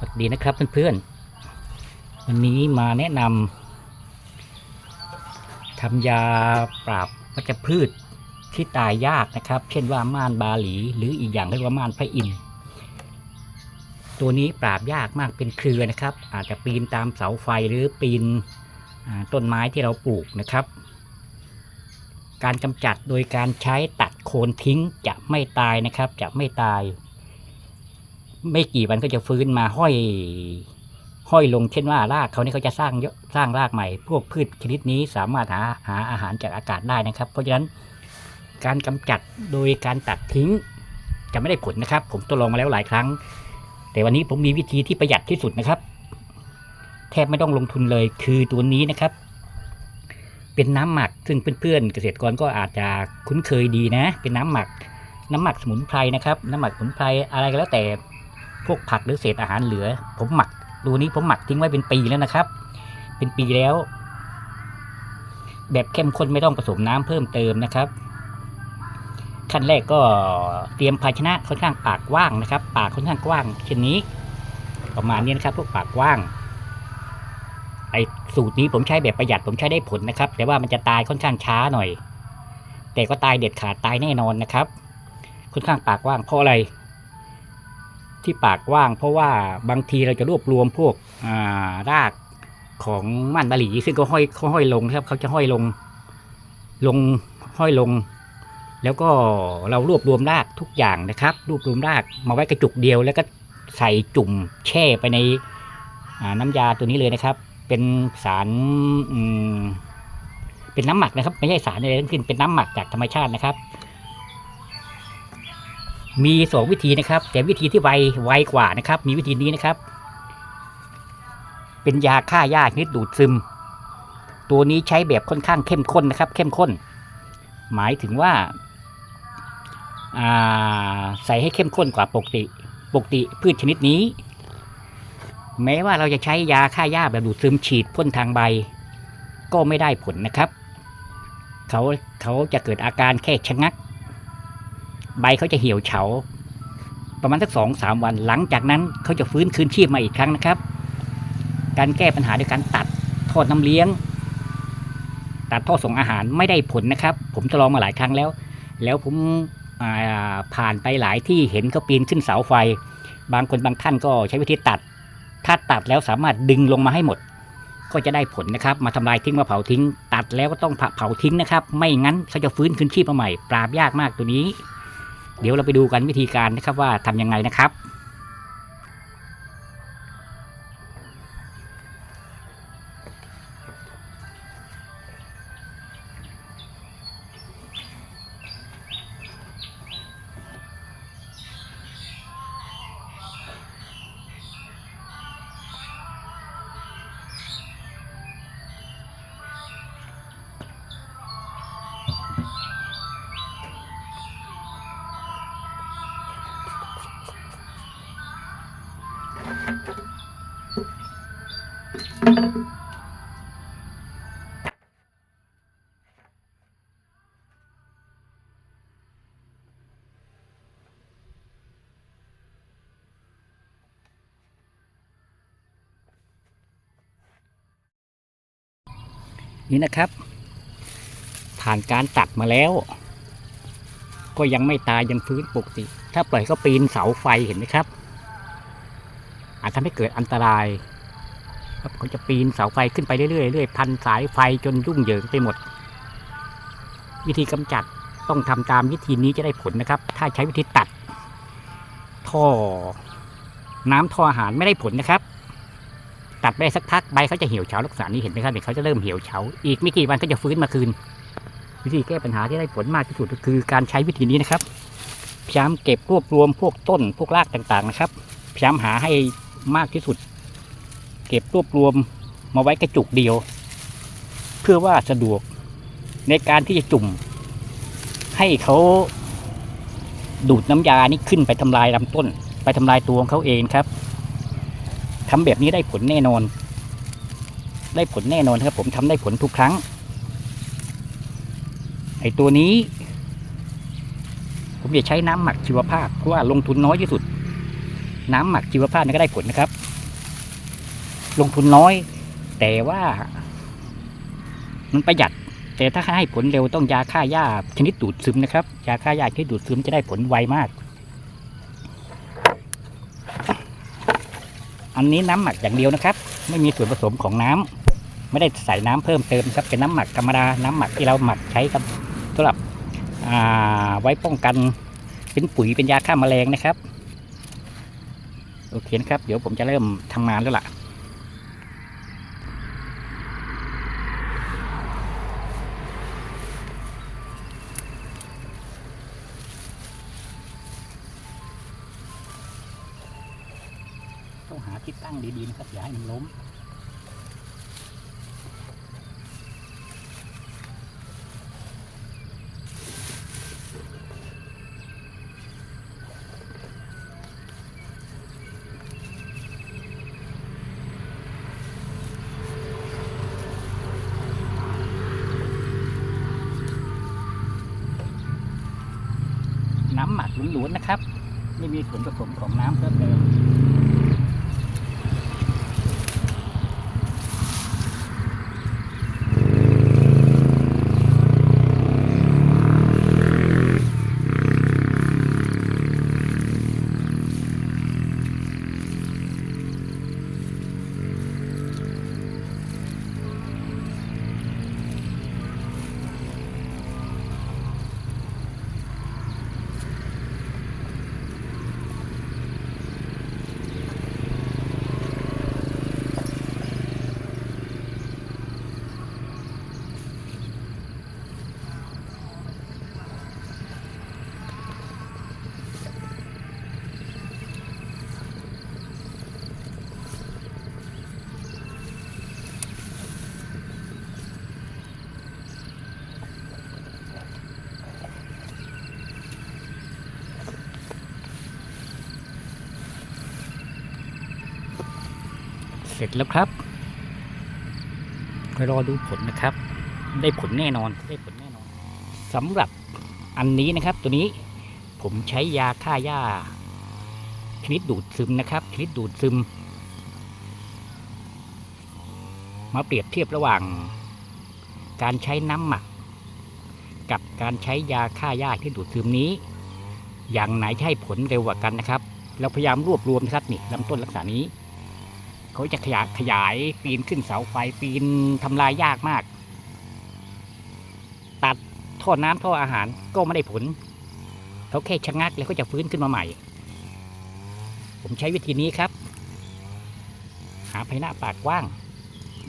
สวัสดีนะครับเพื่อนๆ วันนี้มาแนะนำทำยาปราบวัชพืชที่ตายยากนะครับ เช่นว่าม่านบาหลี หรืออีกอย่างเรียกว่าม่านพระอินทร์ตัวนี้ปราบยากมากเป็นเครือนะครับ อาจจะปีนตามเสาไฟหรือปีนต้นไม้ที่เราปลูกนะครับ การกำจัดโดยการใช้ตัดโคนทิ้งจะไม่ตายนะครับ จะไม่ตาย ไม่กี่วันก็จะฟื้นมาห้อย ห้อยลงเช่นว่ารากเขานี่เขาจะสร้างเยอะสร้างรากใหม่ พวกพืชชนิดนี้สามารถหาหาอาหารจากอากาศได้นะครับ เพราะฉะนั้นการกำจัดโดยการตัดทิ้งจะไม่ได้ผลนะครับ ผมทดลองมาแล้วหลายครั้ง แต่วันนี้ผมมีวิธีที่ประหยัดที่สุดนะครับ แทบไม่ต้องลงทุนเลยคือตัวนี้นะครับ เป็นน้ำหมักซึ่งเพื่อนๆ เกษตรกรก็อาจจะคุ้นเคยดีนะ เป็นน้ำหมัก น้ำหมักสมุนไพรนะครับ น้ำหมักสมุนไพรอะไรก็แล้วแต่ พวกผักหรือเศษอาหารเหลือ ผมหมักดูนี้ผมหมักทิ้งไว้เป็นปีแล้วนะครับ เป็นปีแล้ว แบบเข้มข้นไม่ต้องผสมน้ำเพิ่มเติมนะครับ ขั้นแรกก็เตรียมภาชนะค่อนข้างปากกว้างนะครับ ปากค่อนข้างกว้างเช่นนี้ ประมาณนี้นะครับ พวกปากกว้างไอสูตรนี้ผมใช้แบบประหยัดผมใช้ได้ผลนะครับ แต่ว่ามันจะตายค่อนข้างช้าหน่อย แต่ก็ตายเด็ดขาดตายแน่นอนนะครับ ค่อนข้างปากกว้างเพราะอะไร ที่ปากว้าง เพราะว่าบางทีเราจะรวบรวมพวกอ่ารากของม่านบาหลีซึ่งก็ห้อยเขาห้อยลงนะครับเขาจะห้อยลง ลงห้อยลง แล้วก็เรารวบรวมรากทุกอย่างนะครับ รวบรวมรากมาไว้กระจุกเดียวแล้วก็ใส่จุ่มแช่ไปในน้ำยาตัวนี้เลยนะครับ เป็นสารเป็นน้ำหมักนะครับ ไม่ใช่สารอะไรทั้งสิ้นเป็นน้ำหมักจากธรรมชาตินะครับ มีสองวิธีนะครับ แต่วิธีที่ไวไวกว่านะครับ มีวิธีนี้นะครับ เป็นยาฆ่าหญ้าชนิดดูดซึม ตัวนี้ใช้แบบค่อนข้างเข้มข้นนะครับ เข้มข้น หมายถึงว่าาใส่ให้เข้มข้นกว่าปกติปกติพืชชนิดนี้ แม้ว่าเราจะใช้ยาฆ่าหญ้าแบบดูดซึมฉีดพ่นทางใบ ก็ไม่ได้ผลนะครับ เขาเขาจะเกิดอาการแค่ชะงัก ใบเขาจะเหี่ยวเฉา ประมาณสักสองสามวัน หลังจากนั้นเขาจะฟื้นคืนชีพมาอีกครั้งนะครับ การแก้ปัญหาด้วยการตัดท่อน้ำเลี้ยง ตัดท่อส่งอาหารไม่ได้ผลนะครับ ผมทดลองมาหลายครั้งแล้ว แล้วผมผ่านไปหลายที่เห็นเขาปีนขึ้นเสาไฟ บางคนบางท่านก็ใช้วิธีตัด ถ้าตัดแล้วสามารถดึงลงมาให้หมด ก็จะได้ผลนะครับ มาทำลายทิ้งมาเผาทิ้ง ตัดแล้วก็ต้องเผาทิ้งนะครับ ไม่งั้นเขาจะฟื้นคืนชีพมาใหม่ ปราบยากมากตัวนี้ เดี๋ยวเราไปดูกันวิธีการนะครับว่าทำยังไงนะครับ นี่นะครับ ผ่านการตัดมาแล้ว ก็ยังไม่ตายยังฟื้นปกติ ถ้าปล่อยเขาปีนเสาไฟเห็นไหมครับ อาจทำให้เกิดอันตรายครับเขาจะปีนเสาไฟขึ้นไปเรื่อยๆเรื่อยพันสายไฟจนยุ่งเหยิงไปหมด วิธีกำจัดต้องทำตามวิธีนี้จะได้ผลนะครับ ถ้าใช้วิธีตัด ท่อ น้ำท่ออาหารไม่ได้ผลนะครับ ตัดไปสักพักใบเขาจะเหี่ยวเฉาลักษณะนี้เห็นไหมครับเดี๋ยวเขาจะเริ่มเหี่ยวเฉาอีกไม่กี่วันก็จะฟื้นมาคืน วิธีแก้ปัญหาที่ได้ผลมากที่สุดก็คือการใช้วิธีนี้นะครับพยายามเก็บรวบรวมพวกต้นพวกรากต่างๆนะครับพยายามหาให้ มากที่สุด เก็บรวบรวมมาไว้กระจุกเดียว เพื่อว่าสะดวกในการที่จะจุ่ม ให้เขาดูดน้ำยานี้ขึ้นไปทำลายลำต้น ไปทำลายตัวของเขาเองครับทำแบบนี้ได้ผลแน่นอน ได้ผลแน่นอนครับ ผมทำได้ผลทุกครั้งไอตัวนี้ ผมจะใช้น้ำหมักชีวภาพเพราะว่าลงทุนน้อยที่สุด น้ำหมักชีวภาพนี่ก็ได้ผลนะครับ ลงทุนน้อย แต่ว่ามันประหยัด แต่ถ้าให้ผลเร็วต้องยาฆ่าหญ้าชนิดดูดซึมนะครับ ยาฆ่าหญ้าชนิดดูดซึมจะได้ผลไวมาก อันนี้น้ำหมักอย่างเดียวนะครับ ไม่มีส่วนผสมของน้ำไม่ได้ใส่น้ำเพิ่มเติมครับ เป็นน้ำหมักธรรมดา น้ำหมักที่เราหมักใช้กับสำหรับไว้ป้องกันเป็นปุ๋ยเป็นยาฆ่าแมลงนะครับ โอเคนะครับ เดี๋ยวผมจะเริ่มทำงานแล้วล่ะต้องหาที่ตั้งดีๆนะครับอย่าให้มันล้ม หมักล้วนๆนะครับ ไม่มีส่วนผสมของน้ำเพิ่มเติม เสร็จแล้วครับคอยรอดูผลนะครับ ได้ผลแน่นอนได้ผลแน่นอนสำหรับอันนี้นะครับ ตัวนี้ผมใช้ยาฆ่าหญ้า ชนิดดูดซึมนะครับ ชนิดดูดซึม มาเปรียบเทียบระหว่าง การใช้น้ำหมัก กับการใช้ยาฆ่าหญ้าที่ดูดซึมนี้ อย่างไหนให้ผลเร็วกว่ากันนะครับ เราพยายามรวบรวมนะครับนี่ลำต้นลักษณะนี้ เขาจะขยายขยายปีนขึ้นเสาไฟปีนทำลายยากมาก ตัดท่อน้ำท่ออาหารก็ไม่ได้ผล เขาแค่ชะงักแล้วก็จะฟื้นขึ้นมาใหม่ ผมใช้วิธีนี้ครับ หาไพหน้าปากกว้าง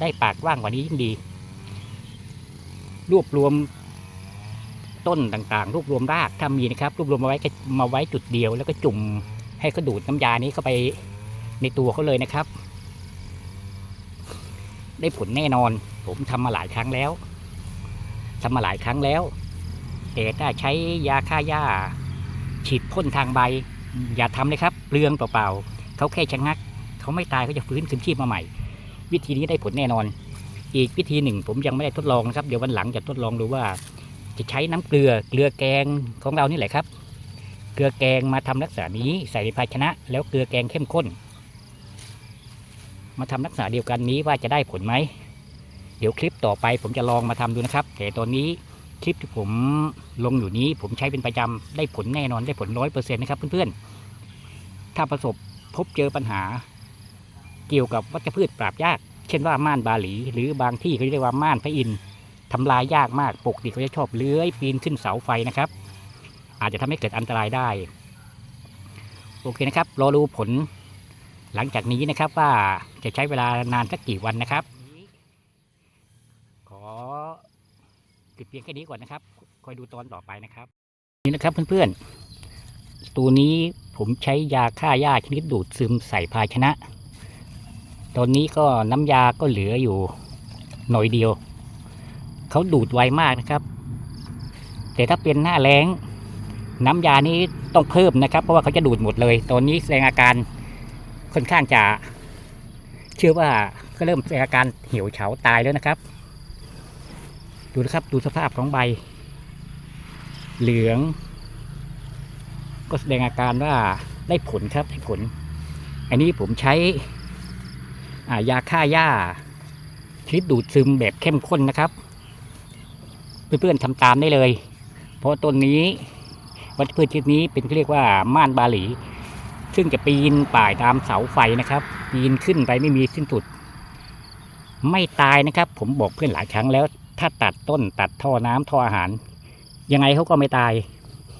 ได้ปากกว้างกว่านี้ยิ่งดี รวบรวมต้นต่างๆ รวบรวมรากถ้ามีนะครับ รวบรวมมาไว้มาไว้จุดเดียว แล้วก็จุ่มให้เขาดูดน้ำยานี้เข้าไปในตัวเขาเลยนะครับ ได้ผลแน่นอน ผมทำมาหลายครั้งแล้วทำมาหลายครั้งแล้ว แต่ถ้าใช้ยาฆ่าหญ้า ฉีดพ่นทางใบ อย่าทำเลยครับเปลืองเปล่าๆเขาแค่ชะงัก เขาไม่ตายเขาจะฟื้นคืนชีพมาใหม่ วิธีนี้ได้ผลแน่นอน อีกวิธีหนึ่ง ผมยังไม่ได้ทดลองนะครับเดี๋ยววันหลังจะทดลองดูว่า จะใช้น้ำเกลือเกลือแกงของเรานี่แหละครับ เกลือแกงมาทำลักษณะนี้ใส่ในภาชนะ แล้วเกลือแกงเข้มข้น มาทำลักษณะเดียวกันนี้ว่าจะได้ผลไหม เดี๋ยวคลิปต่อไปผมจะลองมาทำดูนะครับ แต่ตอนนี้คลิปที่ผมลงอยู่นี้ ผมใช้เป็นประจำได้ผลแน่นอนได้ผลร้อยเปอร์เซ็นต์นะครับเพื่อนๆ ถ้าประสบพบเจอปัญหา เกี่ยวกับวัชพืชปราบยาก เช่นว่าม่านบาหลี หรือบางที่เขาเรียกว่าม่านพระอินทร์ทำลายยากมากปกติเขาจะชอบเลื้อยปีนขึ้นเสาไฟนะครับ อาจจะทำให้เกิดอันตรายได้ โอเคนะครับรอดูผล หลังจากนี้นะครับว่าจะใช้เวลานานสักกี่วันนะครับ ขอติดเพียงแค่นี้ก่อนนะครับ คอยดูตอนต่อไปนะครับ นี่นะครับเพื่อนๆ ตัวนี้ผมใช้ยาฆ่าหญ้าชนิดดูดซึมใส่ภาชนะ ตอนนี้ก็น้ำยาก็เหลืออยู่หน่อยเดียว เขาดูดไวมากนะครับ แต่ถ้าเป็นหน้าแล้งน้ำยานี้ต้องเพิ่มนะครับ เพราะว่าเขาจะดูดหมดเลย ตอนนี้แสดงอาการ ค่อนข้างจะเชื่อว่าก็เริ่มแสดงอาการเหี่ยวเฉาตายแล้วนะครับ ดูนะครับดูสภาพของใบ เหลือง ก็แสดงอาการว่าได้ผลครับได้ผล อันนี้ผมใช้ยาฆ่าหญ้าชนิดดูดซึมแบบเข้มข้นนะครับ เพื่อนๆทำตามได้เลย เพราะต้นนี้วัชพืชชนิดนี้เป็นที่เรียกว่าม่านบาหลี ซึ่งจะปีนป่ายตามเสาไฟนะครับ ปีนขึ้นไปไม่มีสิ้นสุด ไม่ตายนะครับ ผมบอกเพื่อนหลายครั้งแล้ว ถ้าตัดต้นตัดท่อน้ำท่ออาหาร ยังไงเขาก็ไม่ตาย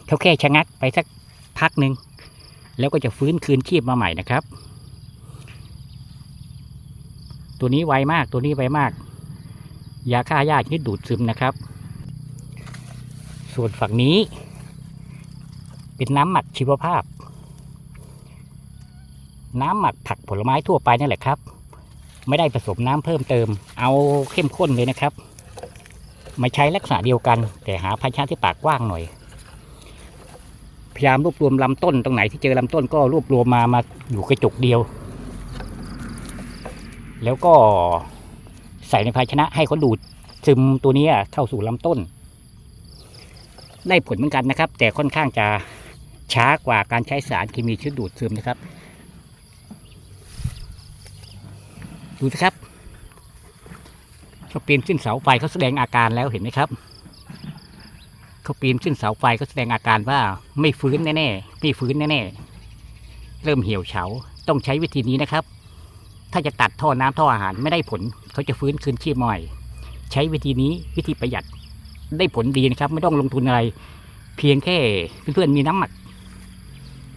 เขาแค่ชะงักไปสักพักหนึ่งแล้วก็จะฟื้นคืนชีพมาใหม่นะครับ ตัวนี้ไวมากตัวนี้ไวมาก ยาฆ่าหญ้าชนิดดูดซึมนะครับ ส่วนฝั่งนี้ เป็นน้ำหมักชีวภาพ น้ำหมักผักผลไม้ทั่วไปนั่แหละครับ ไม่ได้ผสมน้ำเพิ่มเติม เอาเข้มข้นเลยนะครับ มาใช้ลักษณะเดียวกัน แต่หาพันชาที่ปากกว้างหน่อย พยายามรวบรวมลำต้นตรงไหนที่เจอลำต้นก็รวบรวมมามาอยู่กระจุกเดียว แล้วก็ใส่ในภาชนะให้เขาดูดซึมตัวนี้เข้าสู่ลำต้น ได้ผลเหมือนกันนะครับ แต่ค่อนข้างจะช้ากว่าการใช้สารเคมีชนิดดูดซึมนะครับ ดูสิครับเขาปีนขึ้นเสาไฟเขาแสดงอาการแล้วเห็นไหมครับเขาปีนขึ้นเสาไฟเขาแสดงอาการว่าไม่ฟื้นแน่ๆไม่ฟื้นแน่ๆเริ่มเหี่ยวเฉาต้องใช้วิธีนี้นะครับ ถ้าจะตัดท่อน้ำท่ออาหารไม่ได้ผล เขาจะฟื้นคืนชีพใหม่ใช้วิธีนี้วิธีประหยัดได้ผลดีนะครับ ไม่ต้องลงทุนอะไร เพียงแค่เพื่อนๆมีน้ำหมัก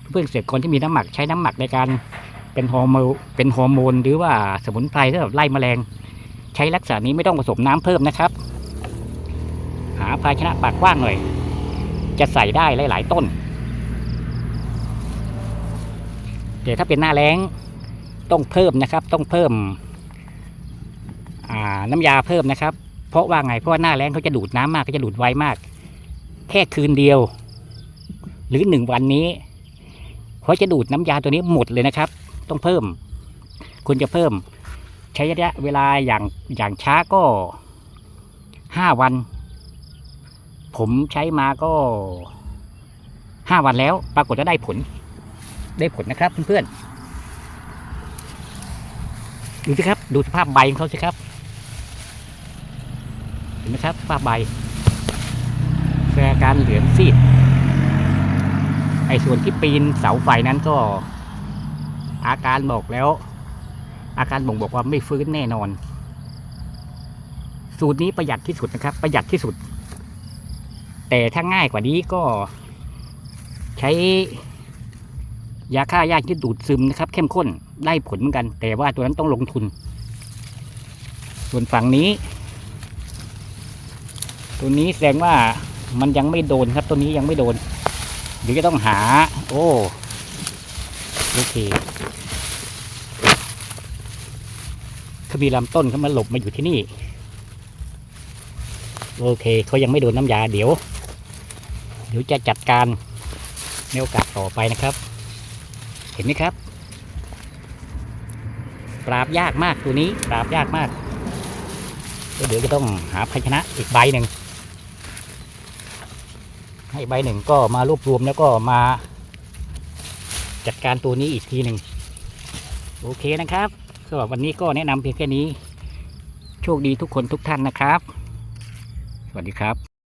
เพื่อนเกษตรกรที่มีน้ำหมักใช้น้ำหมักในการ เป็นฮอร์โมนเป็นฮอร์โมนหรือว่าสมุนไพรที่แบบไล่แมลง ใช้ลักษณะนี้ไม่ต้องผสมน้ำเพิ่มนะครับ หาภาชนะปากกว้างหน่อย จะใส่ได้หลาย ๆ ต้นแต่ถ้าเป็นหน้าแล้งต้องเพิ่มนะครับ ต้องเพิ่มน้ำยาเพิ่มนะครับ เพราะว่าไงเพราะว่าหน้าแล้งเขาจะดูดน้ำมากเขาจะดูดไวมาก แค่คืนเดียว หรือหนึ่งวันนี้เขาจะดูดน้ำยาตัวนี้หมดเลยนะครับ ต้องเพิ่ม คุณจะเพิ่ม ใช้ระยะเวลาอย่างอย่างช้าก็ห้าวัน ผมใช้มาก็ห้าวันแล้ว ปรากฏว่าได้ผล ได้ผลนะครับเพื่อนๆดูสิครับ ดูสภาพใบของเขาสิครับ เห็นไหมครับสภาพใบแสดงอาการเหลืองซีดไอ้ส่วนที่ปีนเสาไฟนั้นก็ อาการบอกแล้ว อาการบ่งบอกว่าไม่ฟื้นแน่นอน สูตรนี้ประหยัดที่สุดนะครับ ประหยัดที่สุด แต่ถ้าง่ายกว่านี้ก็ใช้ยาฆ่าหญ้าที่ดูดซึมนะครับ เข้มข้นได้ผลเหมือนกัน แต่ว่าตัวนั้นต้องลงทุน ส่วนฝั่งนี้ ตัวนี้แสดงว่ามันยังไม่โดนครับ ตัวนี้ยังไม่โดนเดี๋ยวจะต้องหา โอ้ โอเคเขามีลำต้นเขามาหลบมาอยู่ที่นี่ โอเคเขายังไม่โดนน้ำยาเดี๋ยว เดี๋ยวจะจัดการในโอกาสต่อไปนะครับ เห็นไหมครับ ปราบยากมากตัวนี้ ปราบยากมากเดี๋ยวจะต้องหาภาชนะอีกใบหนึ่งให้ใบหนึ่งก็มารวบรวมแล้วก็มา จัดการตัวนี้อีกทีหนึ่งโอเคนะครับสำหรับวันนี้ก็แนะนำเพียงแค่นี้ โชคดีทุกคนทุกท่านนะครับ สวัสดีครับ